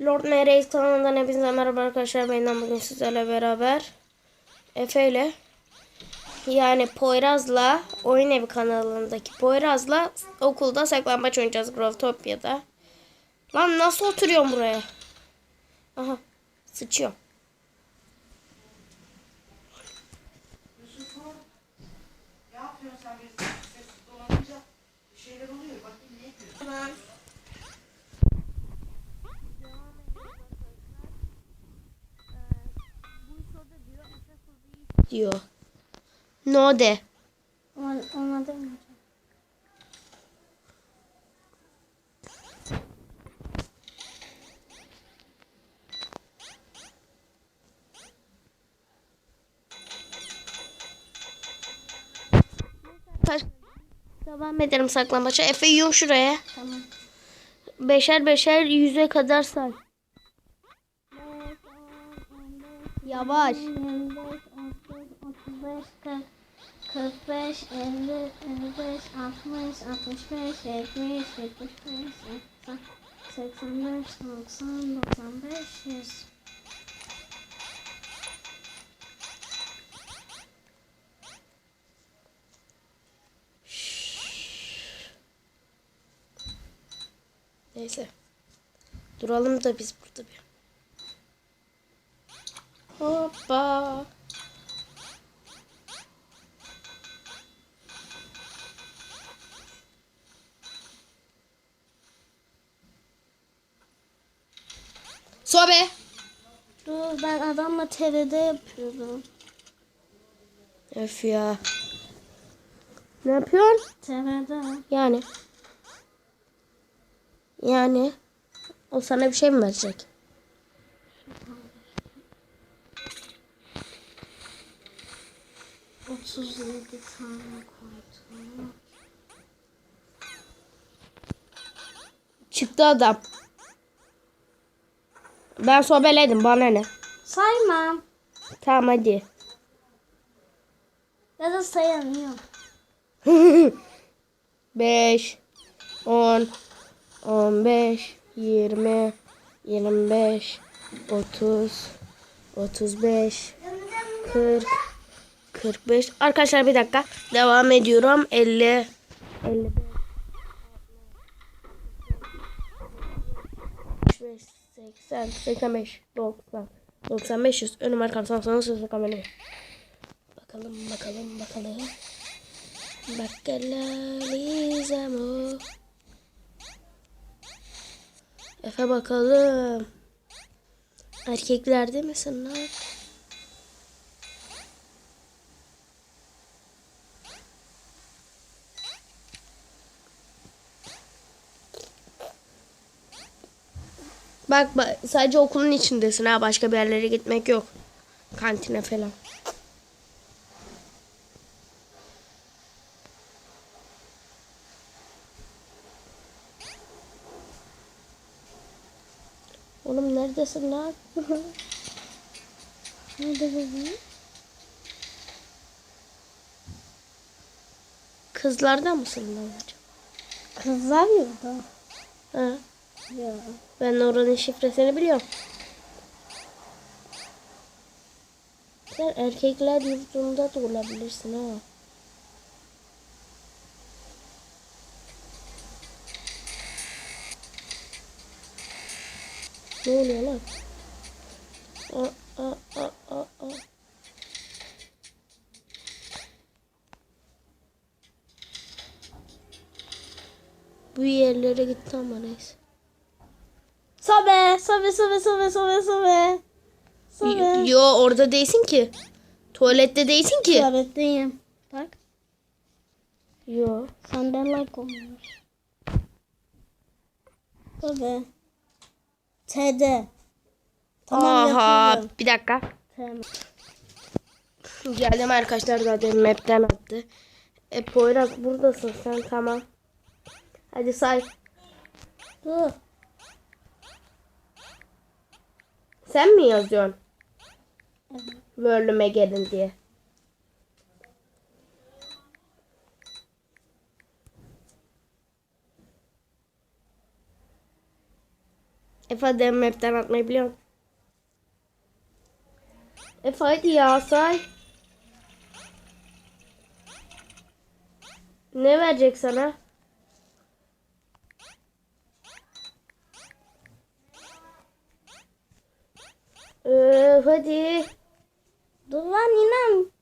Lord Nereis kanalından hepinize merhaba arkadaşlar. Benden bugün sizlerle beraber Efe ile yani Poyraz'la Oyun Evi kanalındaki Poyraz'la okulda saklambaç oynayacağız Growtopia'da. Lan nasıl oturuyorum buraya? Aha sıçıyorum. Ne yapıyorsun sen bir ses dolanınca bir şeyler oluyor. Bakayım ne yapıyorsun? Diyor. No de. Olmadı mı? Devam edelim saklambaça. Efe yiyor şuraya. Tamam. Beşer beşer yüze kadar say. Yavaş. 25, 30, 35, 40, 45, 50, 55, 60, 65, 70, 75, 80, 85, 90, 95, 100. Neyse. Duralım da biz burada bir. Hoppa. Sobe. Dur ben adamla TRD yapıyorum. Öf ya. Ne yapıyorsun? TRD. Yani. Yani. O sana bir şey mi verecek? Otuz yedi tane koydum. Çıktı adam. Ben sobeledim bana ne? Saymam. Tamam hadi. Ya da sayamıyorum. 5 10 15 20 25 30 35 40 45 Arkadaşlar bir dakika. Devam ediyorum. 50 55 80 85 90 95 100 önüm arkam sağ sağ sağ kamerayı. Bakalım bakalım bakalım. Bakalım Efe bakalım. Erkeklerde misin lan? Bak, bak sadece okulun içindesin ha başka bir yerlere gitmek yok. Kantine falan. Oğlum neredesin lan? Nerede bebeğim? Kızlardan mısın lan acaba? Kızlar yurda. Ha, Ya. ben oranın şifresini biliyorum. Sen erkekler yurdunda da olabilirsin ha. Ne oluyor lan? Aa, aa, aa, aa, aa. Bu yerlere gitti ama neyse. Sobe, sobe, sobe, sobe, sobe, sobe. Sobe. Yo orada değilsin ki. Tuvalette değilsin ki. Tuvaletteyim. Bak. Yo. Sandalye konmuş. Sobe. TD. Tamam Aha yapıyorum. bir dakika. Tamam. Geldim arkadaşlar zaten map'ten attı. E Poyraz buradasın sen tamam. Hadi say. Dur. Sen mi yazıyorsun? World'üme gelin diye. Hadi map'ten atmayı biliyor musun? Hadi ya say. Ne verecek sana? Hadi. Dur lan inan.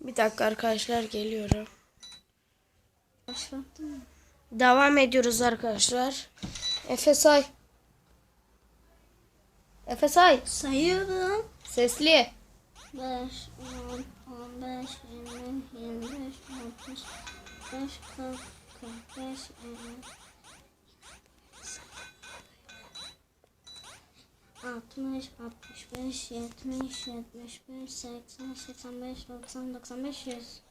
Bir dakika arkadaşlar geliyorum. Başlattın mı? Devam ediyoruz arkadaşlar. Efe say. Efe say. Sayıyorum. Sesli. 5, 10, 15, 20, 25, 30, 5, 40, 45, 50. 60, 65, 70, 75, 80, 85, 90, 95, 100.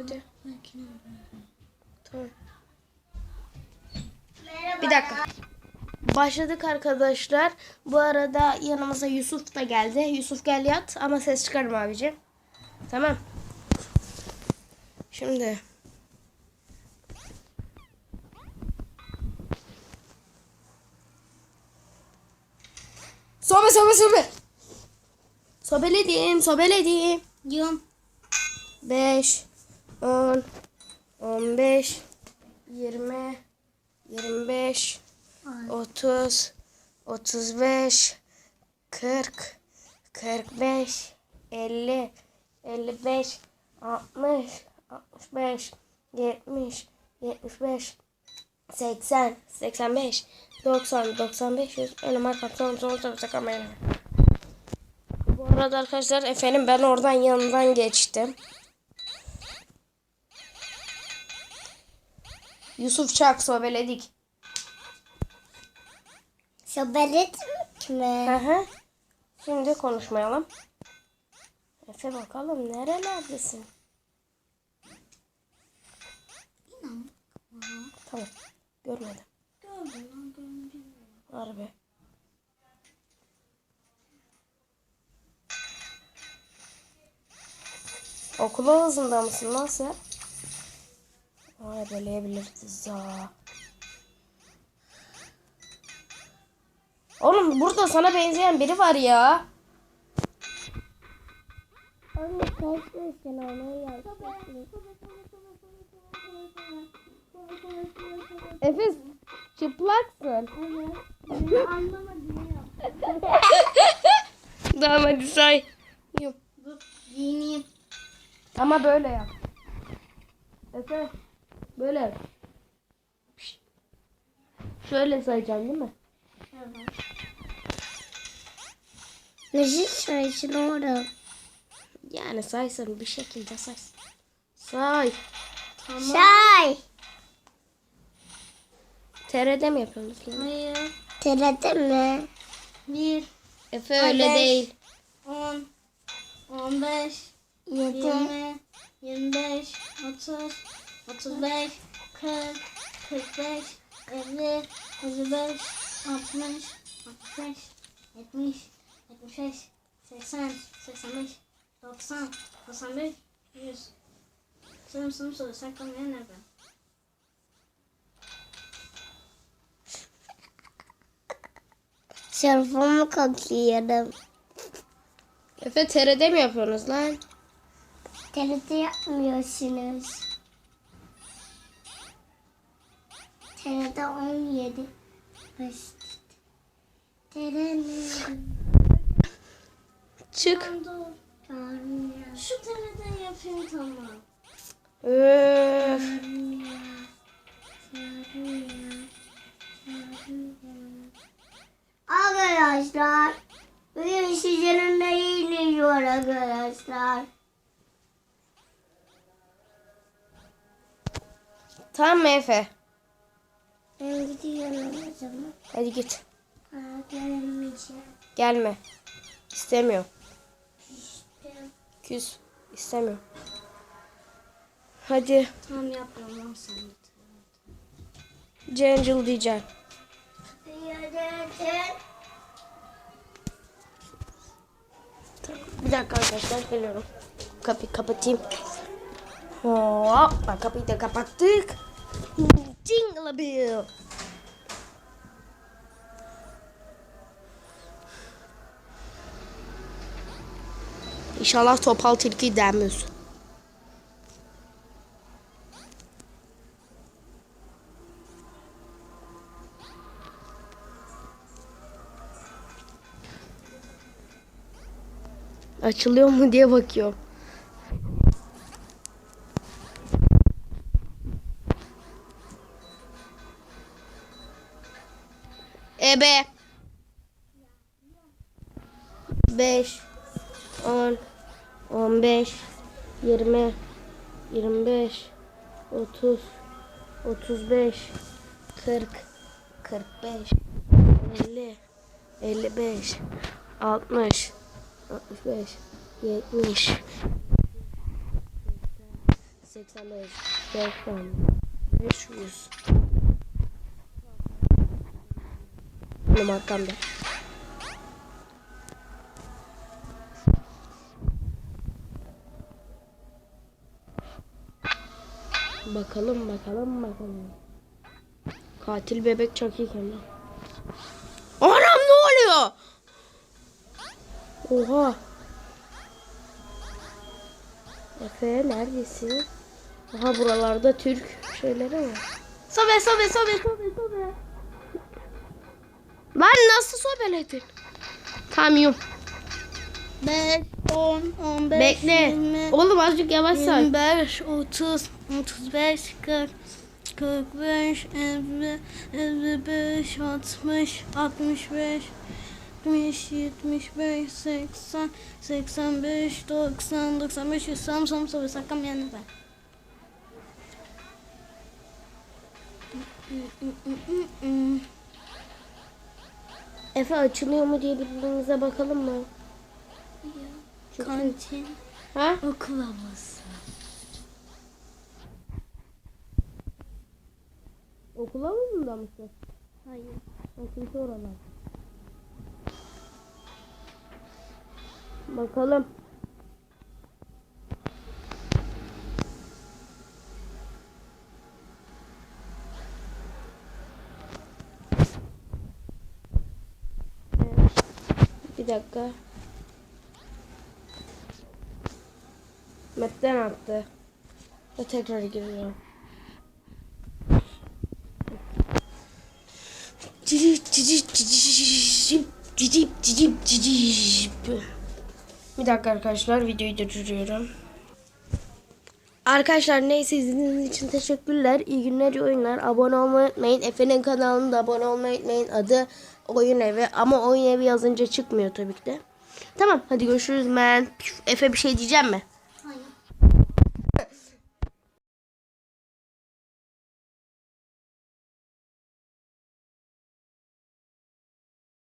Hadi. Tamam. Bir dakika. Başladık arkadaşlar. Bu arada yanımıza Yusuf da geldi. Yusuf gel yat ama ses çıkarma abicim. Tamam. Şimdi. Sobe sobe sobe. Sobeledim sobeledim. Diyorum. 5 10 15 20 25 30 35 40 45 50 55 60 65 70 75 80 85 90 95 100 Ölüm arkadaşlar son son sakamayın. Bu arada arkadaşlar efendim ben oradan yanından geçtim. Yusuf Çak sobeledik. Sobeletmek mi? Hı hı. Şimdi konuşmayalım. Efe bakalım nerelerdesin? Tamam. Görmedim. Gördüm lan. Harbi. Okula hızında mısın? Nasıl ya? Ay böleyebiliriz ha. Oğlum burada sana benzeyen biri var ya. Anne kaçmışsın onu Efe çıplaksın. Evet. Anlamadım ya. Tamam hadi say. Yok. Dur giyineyim. Ama böyle yap. Efe. Böyle. Pişt. Şöyle sayacaksın değil mi? Evet. Nasıl sayısın orada? Yani saysın bir şekilde saysın. Say. Say. TR'de mi yapıyorsunuz? Hayır. TRT mi? Bir, Efe öyle beş. değil. on, on beş, yirmi, yirmi beş, otuz, otuz beş, kırk, kırk beş, elli, elli beş, altmış, altmış beş, yetmiş, yetmiş beş, seksen, seksen beş, doksan, doksan beş, yüz. Sınıf sınıf soru saklanmayan nerede? Sınıfımı kokluyorum. Efe TR'de mi yapıyorsunuz lan? TRT yapmıyorsunuz. TRT 17. Basit. TRT Çık. Şu TRT yapayım tamam. Öf. Arkadaşlar. Bugün de iyiliyor arkadaşlar. Tamam Efe? Ben gidiyorum o zaman. Hadi git. Aa, gelmeyeceğim. Gelme. İstemiyorum. Küs. İstemiyorum. Hadi Tamam yapıyorum lan sen. Angel diyeceğim. Tamam, Bir dakika arkadaşlar geliyorum. Kapıyı kapatayım. Hop, kapıyı da kapattık. Jingle bell. İnşallah topal tilki denmiyor. Açılıyor mu diye bakıyorum. 35 40 45 50 55 60 65 70 85 90 500 Benim arkamda. Bakalım bakalım bakalım. Katil bebek çok iyi kendi. Anam ne oluyor? Oha. Efe neredesin? Aha buralarda Türk şeyleri var. Sobe sobe sobe sobe sobe. Lan nasıl sobeledin? Tamam yiyorum. 5, 10, 15, Bekle. 20, Oğlum azıcık yavaş say. 25, 30, 35, 40, 45, 50, 55, 60, 65, 70, 75, 80, 85, 90, 95, 100, sam, sam, sam, sakam yani ben. Efe açılıyor mu diye birbirimize bakalım mı? Kantin, Ha? okul havası. Okul havuzunda mısın? Hayır. Nasıl oralar? Bakalım. Bir dakika. Map'ten attı. Ve tekrar giriyorum. Cicip cicip cicip cicip cicip cicip. Bir dakika arkadaşlar videoyu durduruyorum. Arkadaşlar neyse izlediğiniz için teşekkürler. İyi günler, iyi oyunlar. Abone olmayı unutmayın. Efe'nin kanalında abone olmayı unutmayın. Adı Oyun Evi ama Oyun Evi yazınca çıkmıyor tabii ki de. Tamam hadi görüşürüz ben. Efe bir şey diyeceğim mi?